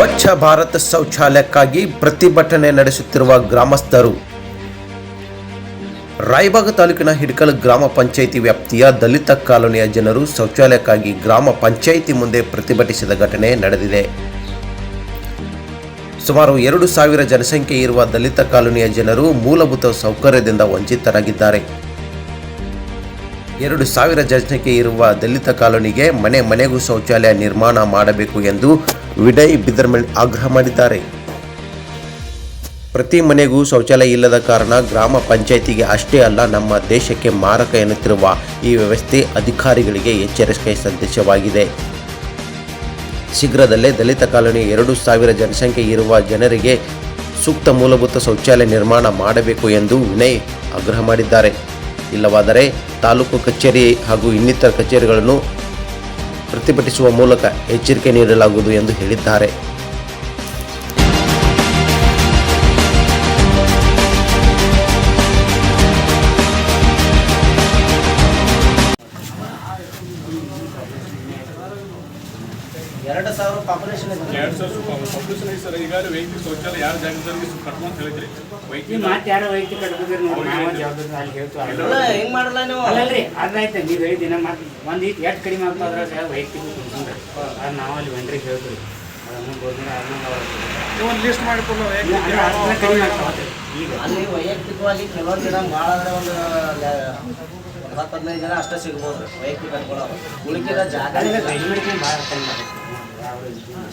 ಸ್ವಚ್ಛ ಭಾರತ್ ಶೌಚಾಲಯಕ್ಕಾಗಿ ಪ್ರತಿಭಟನೆ ನಡೆಸುತ್ತಿರುವ ಗ್ರಾಮಸ್ಥರು. ರಾಯಬಾಗ ತಾಲೂಕಿನ ಹಿಡ್ಕಲ್ ಗ್ರಾಮ ಪಂಚಾಯಿತಿ ವ್ಯಾಪ್ತಿಯ ದಲಿತ ಕಾಲೋನಿಯ ಜನರು ಶೌಚಾಲಯಕ್ಕಾಗಿ ಗ್ರಾಮ ಪಂಚಾಯಿತಿ ಮುಂದೆ ಪ್ರತಿಭಟಿಸಿದ ಘಟನೆ ನಡೆದಿದೆ. ಸುಮಾರು ಎರಡು ಸಾವಿರ ಜನಸಂಖ್ಯೆ ಇರುವ ದಲಿತ ಕಾಲೋನಿಯ ಜನರು ಮೂಲಭೂತ ಸೌಕರ್ಯದಿಂದ ವಂಚಿತರಾಗಿದ್ದಾರೆ. ಎರಡು ಸಾವಿರ ಜನಸಂಖ್ಯೆ ಇರುವ ದಲಿತ ಕಾಲೋನಿಗೆ ಮನೆ ಮನೆಗೂ ಶೌಚಾಲಯ ನಿರ್ಮಾಣ ಮಾಡಬೇಕು ಎಂದು ವಿಡಯ್ ಬಿದರ್ಮಳ್ ಆಗ್ರಹ ಮಾಡಿದ್ದಾರೆ. ಪ್ರತಿ ಮನೆಗೂ ಶೌಚಾಲಯ ಇಲ್ಲದ ಕಾರಣ ಗ್ರಾಮ ಪಂಚಾಯಿತಿಗೆ ಅಷ್ಟೇ ಅಲ್ಲ, ನಮ್ಮ ದೇಶಕ್ಕೆ ಮಾರಕ ಎನ್ನುತ್ತಿರುವ ಈ ವ್ಯವಸ್ಥೆ ಅಧಿಕಾರಿಗಳಿಗೆ ಎಚ್ಚರಿಕೆ ಸಂದೇಶವಾಗಿದೆ. ಶೀಘ್ರದಲ್ಲೇ ದಲಿತ ಕಾಲೋನಿ ಎರಡು ಸಾವಿರ ಜನಸಂಖ್ಯೆ ಇರುವ ಜನರಿಗೆ ಸೂಕ್ತ ಮೂಲಭೂತ ಶೌಚಾಲಯ ನಿರ್ಮಾಣ ಮಾಡಬೇಕು ಎಂದು ವಿನಯ್ ಆಗ್ರಹ ಮಾಡಿದ್ದಾರೆ. ಇಲ್ಲವಾದರೆ ತಾಲೂಕು ಕಚೇರಿ ಹಾಗೂ ಇನ್ನಿತರ ಕಚೇರಿಗಳನ್ನು ಪ್ರತಿಭಟಿಸುವ ಮೂಲಕ ಎಚ್ಚರಿಕೆ ನೀಡಲಾಗುವುದು ಎಂದು ಹೇಳಿದ್ದಾರೆ. ಎರಡು ಸಾವಿರ ಪಾಪ್ಯುಲೇಷನ್ ಇದೆ ಎರಡು ಸಾವಿರ ಪಾಪ್ಯುಲೇಷನ್ ಐತೆ ಸರ್ ಈಗಾಗಲೇ ವೈಯಕ್ತಿಕ ಶೌಚಾಲಯ ಯಾವ ಜಾಗದಲ್ಲಿ ಕಟ್ಕೊಂತ ಹೇಳಿದ್ರಿ. ಈ ವೈಯಕ್ತಿಕ ಮಾತು ಯಾರೋ ವೈಯಕ್ತಿಕ ಕಟ್ಕೋದಿರಿ ನೋಡಿ ನಾವ ಜವಾಬ್ದಾರಿ ಅಲ್ಲಿ ಹೇಳ್ತು ಅಲ್ಲ ಹೆಂಗ್ ಮಾಡಲ್ಲ ನೀವು? ಅಲ್ಲಲ್ರಿ ಅದಾಯ್ತು ನೀವು ಹೇಳಿದಿನ ಮತ್ತೆ ಒಂದು ಈಟ್ ಎಷ್ಟು ಕಡಿಮೆ ಆಗ್ತದೆ ಅದ್ರಾಗ ವೈಯಕ್ತಿಕ ಅದು ನಾವು ಅಲ್ಲಿ ವೆಂಡ್ರಿಗೆ ಹೇಳ್ತೀವಿ. ಅದನ್ನು ಗೋಧಿ ಅದನ್ನ ಒಂದು ಲಿಸ್ಟ್ ಈಗ ಅಲ್ಲಿ ವೈಯಕ್ತಿಕವಾಗಿ ಕೆಲವೊಂದು ಜನ ಭಾಳ ಅಂದ್ರೆ ಒಂದು ಹತ್ತು ಹದಿನೈದು ಜನ ಅಷ್ಟೇ ಸಿಗ್ಬೋದು. ವೈಯಕ್ತಿಕ ಅನುಕೂಲ. ಉಳಿಕಿದ ಜಾಗ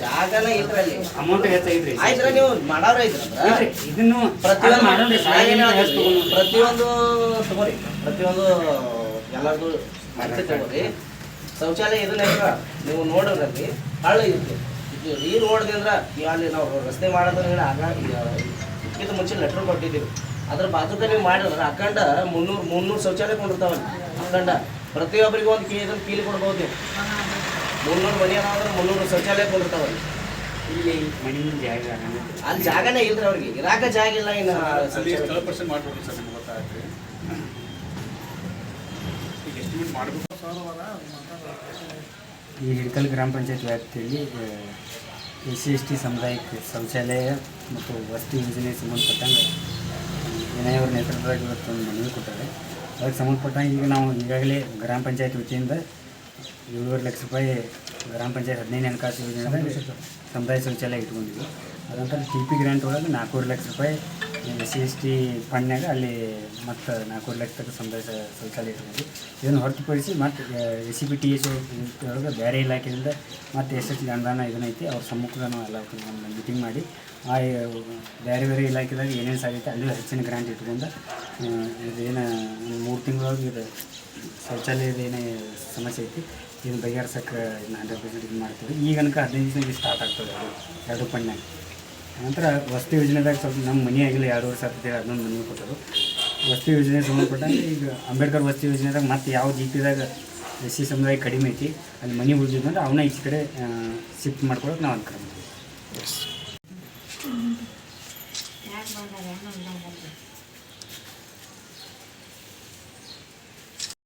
ಜಾಗನೇ ಇಲ್ರಿ ಅಮೌಂಟ್ ಆಯ್ತ್ರ ನೀವು ಮಾಡೋರು ಐತ್ರ ಇದನ್ನು ಪ್ರತಿಯೊಂದು ತಗೋರಿ. ಪ್ರತಿಯೊಂದು ಎಲ್ಲರದು ತಗೋರಿ. ಶೌಚಾಲಯ ಇದನ್ನ ನೀವು ನೋಡೋದ್ರಲ್ಲಿ ಹಳ್ಳ ಇರುತ್ತೆ ಇದು ಈ ರೋಡ್ದಿಂದ ಅಲ್ಲಿ ನಾವು ರಸ್ತೆ ಮಾಡೋದ್ರಿಂದ ಆಗ ಇದಕ್ಕಿಂತ ಮುಂಚೆ ಲೆಟ್ರ್ ಕೊಟ್ಟಿದ್ದೀವಿ. ಅದ್ರ ಬಾಜುಕ ನೀವು ಮಾಡಿದ್ರೆ ಅಖಂಡ ಮುನ್ನೂರು ಮುನ್ನೂರು ಶೌಚಾಲಯ ಕೊಂಡಿರ್ತಾವಲ್ಲ ಅಖಂಡ. ಪ್ರತಿಯೊಬ್ಬರಿಗೂ ಒಂದು ಕೀ ಇದನ್ನು ಕೀಲಿ ಕೊಡ್ಬೋದು ನೀವು. ಮುನ್ನೂರು ಮನೆ ಅನ್ನೋದ್ರೆ ಮುನ್ನೂರು ಶೌಚಾಲಯ ಕೊಂಡಿರ್ತಾವಲ್ಲ. ಇಲ್ಲಿ ಮನೆ ಜಾಗ. ಅಲ್ಲಿ ಜಾಗನೇ ಇಲ್ರಿ ಅವ್ರಿಗೆ. ಇರಾಕ ಜಾಗ ಇಲ್ಲ ಇನ್ನು ಈ ಹಿಡ್ಕಲ್ ಗ್ರಾಮ ಪಂಚಾಯತ್ ವ್ಯಾಪ್ತಿಯಲ್ಲಿ ಎಸ್ ಸಿ ಎಸ್ ಟಿ ಸಮುದಾಯಕ್ಕೆ ಶೌಚಾಲಯ ಮತ್ತು ವಸ್ತು ಯೋಜನೆ ಸಂಬಂಧಪಟ್ಟಂಗೆ ವಿನಯವ್ರ ನೇತೃತ್ವದಾಗ ಇವತ್ತು ಒಂದು ಮನವಿ ಕೊಟ್ಟಾರೆ ಅದಕ್ಕೆ ಸಂಬಂಧಪಟ್ಟಂಗೆ ಈಗ ನಾವು ಈಗಾಗಲೇ ಗ್ರಾಮ ಪಂಚಾಯತ್ ವತಿಯಿಂದ ಏಳುವರೆ ಲಕ್ಷ ರೂಪಾಯಿ ಗ್ರಾಮ ಪಂಚಾಯತ್ ಹದಿನೈದು ಹಣಕಾಸು ಯೋಜನೆ ಸಮುದಾಯ ಶೌಚಾಲಯ ಇಟ್ಕೊಂಡಿದ್ವಿ. ಅದಂತರ ಟಿ ಪಿ ಗ್ರ್ಯಾಂಟ್ ಒಳಗೆ ನಾಲ್ಕೂವರೆ ಲಕ್ಷ ರೂಪಾಯಿ ಎಸ್ ಸಿ ಎಸ್ ಟಿ ಫಂಡ್ನಾಗ ಅಲ್ಲಿ ಮತ್ತು ನಾಲ್ಕೂವರೆ ಲಕ್ಷ ತಕ್ಕ ಸಂದೇಶ ಶೌಚಾಲಯ ಇಟ್ಕೊಂಡು ಇದನ್ನು ಹೊರತುಪಡಿಸಿ ಮತ್ತು, A C B, T S ಒಳಗೆ ಬೇರೆ ಇಲಾಖೆಯಿಂದ ಮತ್ತು ಎಷ್ಟೆಷ್ಟು ಅನುದಾನ ಇದನ್ನೈತಿ ಅವ್ರ ಸಮ್ಮುಖದ ಎಲ್ಲ ಮೀಟಿಂಗ್ ಮಾಡಿ, ಆ ಬೇರೆ ಬೇರೆ ಇಲಾಖೆದಾಗ ಏನೇನು ಸಾಗೈತೆ ಅಲ್ಲಿ ಹೆಚ್ಚಿನ ಗ್ರ್ಯಾಂಟ್ ಇಟ್ಕೊಂಡು ಇದೇನು ಮೂರು ತಿಂಗಳೊಳಗೆ ಇದು ಶೌಚಾಲಯದ ಏನೇ ಸಮಸ್ಯೆ ಐತಿ, ಇದನ್ನು ಬಗೆಹರ್ಸಕ್ಕೆ ಇದನ್ನ ಹಂಡ್ರೆಡ್ ಪರ್ಸೆಂಟ್ ಇದು ಮಾಡ್ತೀವಿ. ಈಗ ಅನ್ಕ ಹದಿನೈದು ದಿವಸ ಸ್ಟಾರ್ಟ್ ಆಗ್ತದೆ ಅದು, ಎರಡು ಪಣ್ಣಾಗ ನಂತರ ವಸತಿ ಯೋಜನೆದಾಗ ಸ್ವಲ್ಪ ನಮ್ಮ ಮನೆ ಆಗಿಲ್ಲ ಎರಡು ವರ್ಷ ಆಗ್ತದೆ ಅದನ್ನೊಂದು ಮನೆ ಕೊಟ್ಟರು. ವಸತಿ ಯೋಜನೆ ಸಂಬಂಧಪಟ್ಟಂಗೆ ಈಗ ಅಂಬೇಡ್ಕರ್ ವಸತಿ ಯೋಜನೆದಾಗ ಮತ್ತೆ ಯಾವ ಜಿ ಪಿದಾಗ ಎಸ್ ಸಿ ಸಮುದಾಯ ಕಡಿಮೆ ಐತಿ, ಅಲ್ಲಿ ಮನೆ ಉಳಿದಿದ್ದು ಅವನ್ನ ಈಚೆ ಕಡೆ ಶಿಫ್ಟ್ ಮಾಡ್ಕೊಳಕ್ಕೆ ನಾವು ಅನ್ಕೊಂಡು